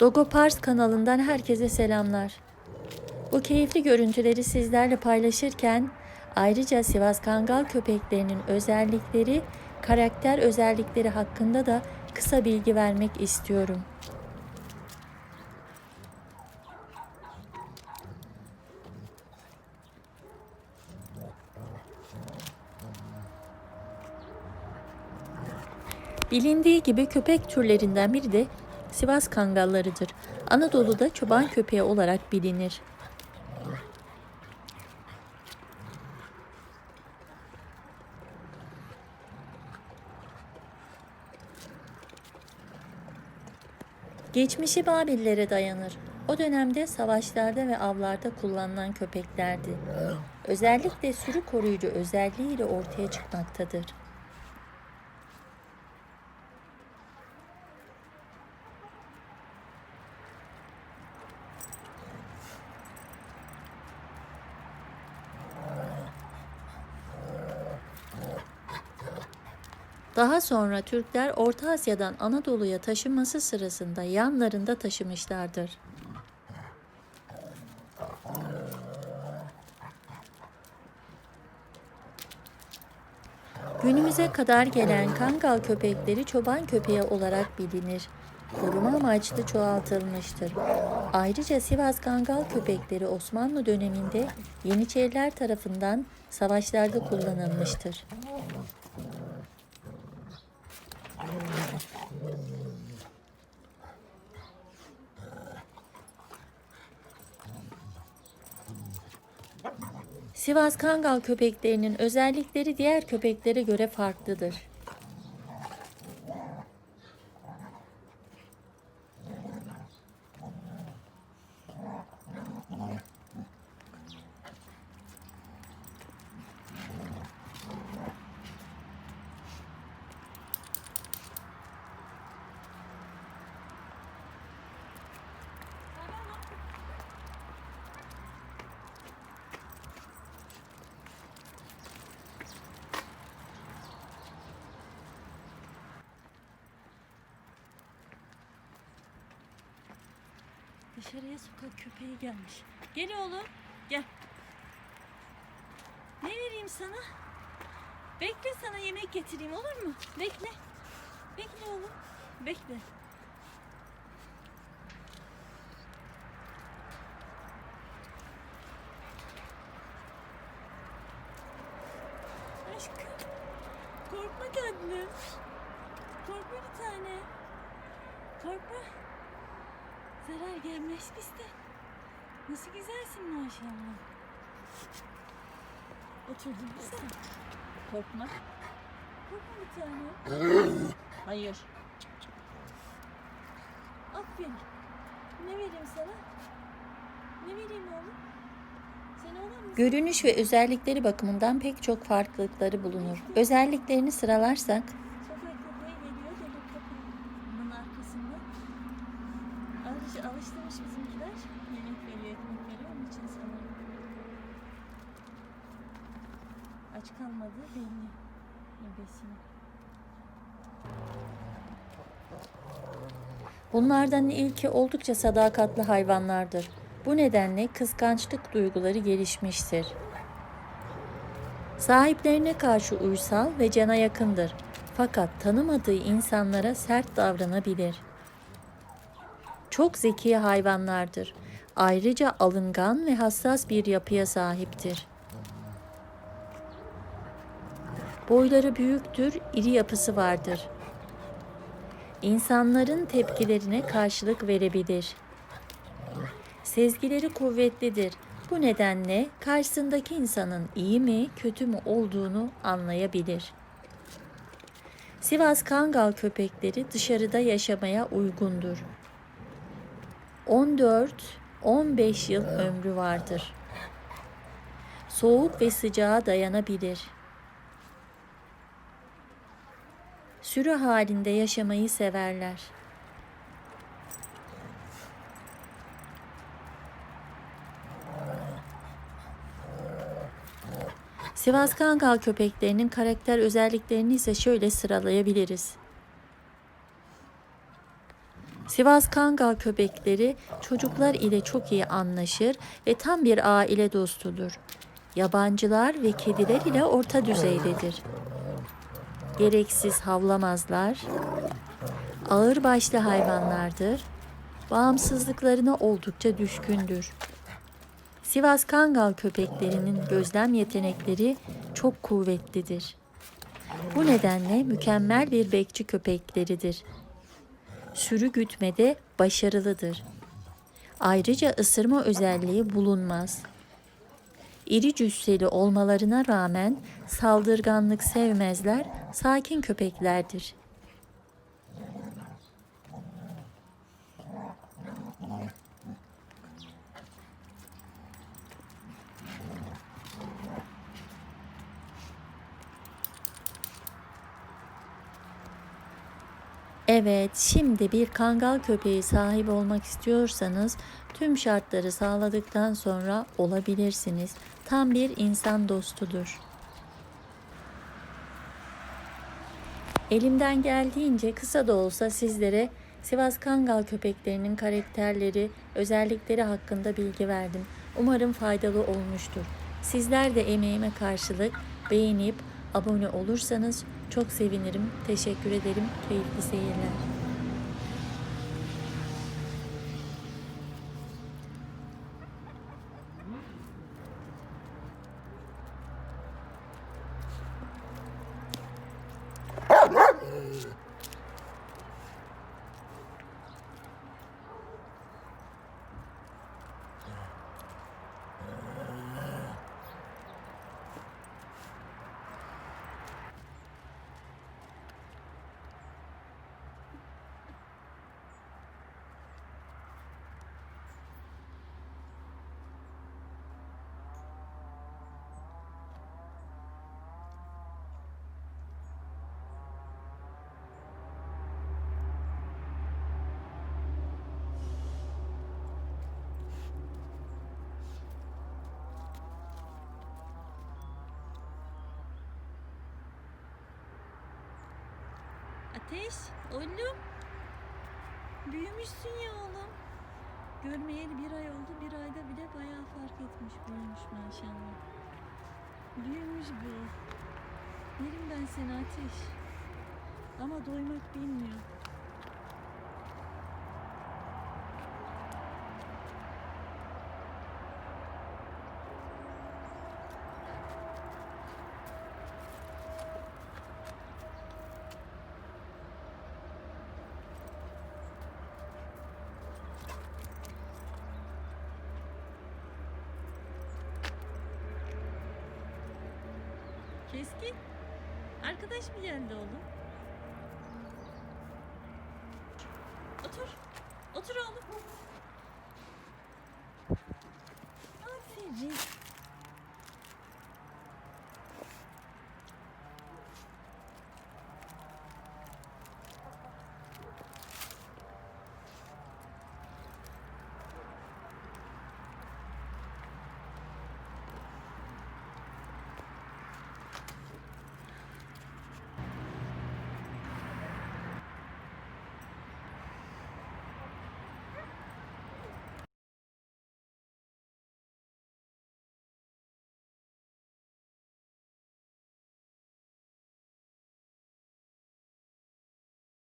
Dogo Pars kanalından herkese selamlar. Bu keyifli görüntüleri sizlerle paylaşırken ayrıca Sivas Kangal köpeklerinin özellikleri, karakter özellikleri hakkında da kısa bilgi vermek istiyorum. Bilindiği gibi köpek türlerinden biri de Sivas Kangallarıdır. Anadolu'da çoban köpeği olarak bilinir. Geçmişi Babillere dayanır. O dönemde savaşlarda ve avlarda kullanılan köpeklerdi. Özellikle sürü koruyucu özelliğiyle ortaya çıkmaktadır. Daha sonra Türkler Orta Asya'dan Anadolu'ya taşınması sırasında yanlarında taşımışlardır. Günümüze kadar gelen Kangal köpekleri çoban köpeği olarak bilinir. Koruma amaçlı çoğaltılmıştır. Ayrıca Sivas Kangal köpekleri Osmanlı döneminde Yeniçeriler tarafından savaşlarda kullanılmıştır. Sivas Kangal köpeklerinin özellikleri diğer köpeklere göre farklıdır. Dışarıya sokak köpeği gelmiş. Gel oğlum, gel. Ne vereyim sana? Bekle sana yemek getireyim olur mu? Bekle. Bekle oğlum. Bekle. Aşkım. Korkma kendini. Korkma bir tane. Korkma. Zarar gelmez bizden. Nasıl güzelsin maşallah. Oturdun mu sen? Korkma. Korkma bir tane. Hayır. Aferin. Ne vereyim sana? Ne vereyim oğlum? Sen oğlum musun? Görünüş ve özellikleri bakımından pek çok farklılıkları bulunur. Özelliklerini sıralarsak alıştırmış bizimkiler. Yemek veriyor, ekmek veriyor. Onun için sanırım. Aç kalmadığı belli. Ebesini. Bunlardan ilki oldukça sadakatli hayvanlardır. Bu nedenle kıskançlık duyguları gelişmiştir. Sahiplerine karşı uysal ve cana yakındır. Fakat tanımadığı insanlara sert davranabilir. Çok zeki hayvanlardır. Ayrıca alıngan ve hassas bir yapıya sahiptir. Boyları büyüktür, iri yapısı vardır insanların tepkilerine karşılık verebilir. Sezgileri kuvvetlidir. Bu nedenle karşısındaki insanın iyi mi, kötü mü olduğunu anlayabilir. Sivas Kangal köpekleri dışarıda yaşamaya uygundur. 14-15 yıl ömrü vardır. Soğuk ve sıcağa dayanabilir. sürü halinde yaşamayı severler. Sivas Kangal köpeklerinin karakter özelliklerini ise şöyle sıralayabiliriz. Sivas Kangal köpekleri çocuklar ile çok iyi anlaşır ve tam bir aile dostudur. Yabancılar ve kediler ile orta düzeydedir. Gereksiz havlamazlar. Ağır başlı hayvanlardır. Bağımsızlıklarına oldukça düşkündür. Sivas Kangal köpeklerinin gözlem yetenekleri çok kuvvetlidir. Bu nedenle mükemmel bir bekçi köpekleridir. Sürü gütmede başarılıdır. Ayrıca ısırma özelliği bulunmaz. İri cüsseli olmalarına rağmen saldırganlık sevmezler, sakin köpeklerdir. Evet, şimdi bir kangal köpeği sahip olmak istiyorsanız tüm şartları sağladıktan sonra olabilirsiniz. Tam bir insan dostudur. Elimden geldiğince kısa da olsa sizlere Sivas Kangal köpeklerinin karakterleri, özellikleri hakkında bilgi verdim. Umarım faydalı olmuştur. Sizler de emeğime karşılık beğenip abone olursanız çok sevinirim. Teşekkür ederim. Keyifli seyirler. Ateş, oğlum. Büyümüşsün ya oğlum. Görmeyeli bir ay oldu. Bir ayda bile bayağı fark etmiş. Büyümüş maşallah. Büyümüş bu. Yerim ben seni Ateş. Ama doymak bilmiyor. Keskin. Arkadaş mı geldi oğlum? Otur. Otur oğlum.